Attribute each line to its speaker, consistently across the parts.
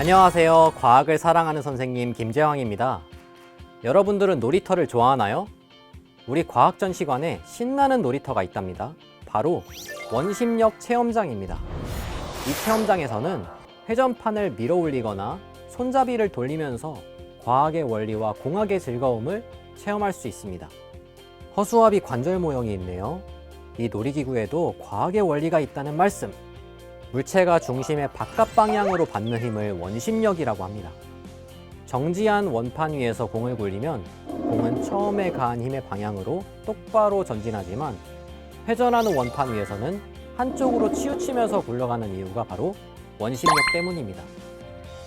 Speaker 1: 안녕하세요. 과학을 사랑하는 선생님 김재왕입니다. 여러분들은 놀이터를 좋아하나요? 우리 과학 전시관에 신나는 놀이터가 있답니다. 바로 원심력 체험장입니다. 이 체험장에서는 회전판을 밀어 올리거나 손잡이를 돌리면서 과학의 원리와 공학의 즐거움을 체험할 수 있습니다. 허수아비 관절 모형이 있네요. 이 놀이기구에도 과학의 원리가 있다는 말씀. 물체가 중심의 바깥 방향으로 받는 힘을 원심력이라고 합니다. 정지한 원판 위에서 공을 굴리면 공은 처음에 가한 힘의 방향으로 똑바로 전진하지만 회전하는 원판 위에서는 한쪽으로 치우치면서 굴러가는 이유가 바로 원심력 때문입니다.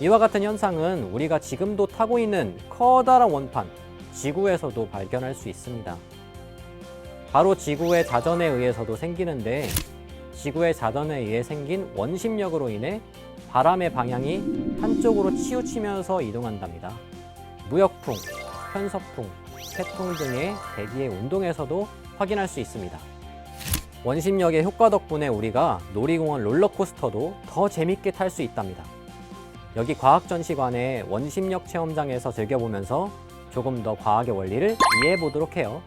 Speaker 1: 이와 같은 현상은 우리가 지금도 타고 있는 커다란 원판, 지구에서도 발견할 수 있습니다. 바로 지구의 자전에 의해서도 생기는데 지구의 자전에 의해 생긴 원심력으로 인해 바람의 방향이 한쪽으로 치우치면서 이동한답니다. 무역풍, 편서풍, 태풍 등의 대기의 운동에서도 확인할 수 있습니다. 원심력의 효과 덕분에 우리가 놀이공원 롤러코스터도 더 재밌게 탈 수 있답니다. 여기 과학전시관의 원심력 체험장에서 즐겨보면서 조금 더 과학의 원리를 이해해 보도록 해요.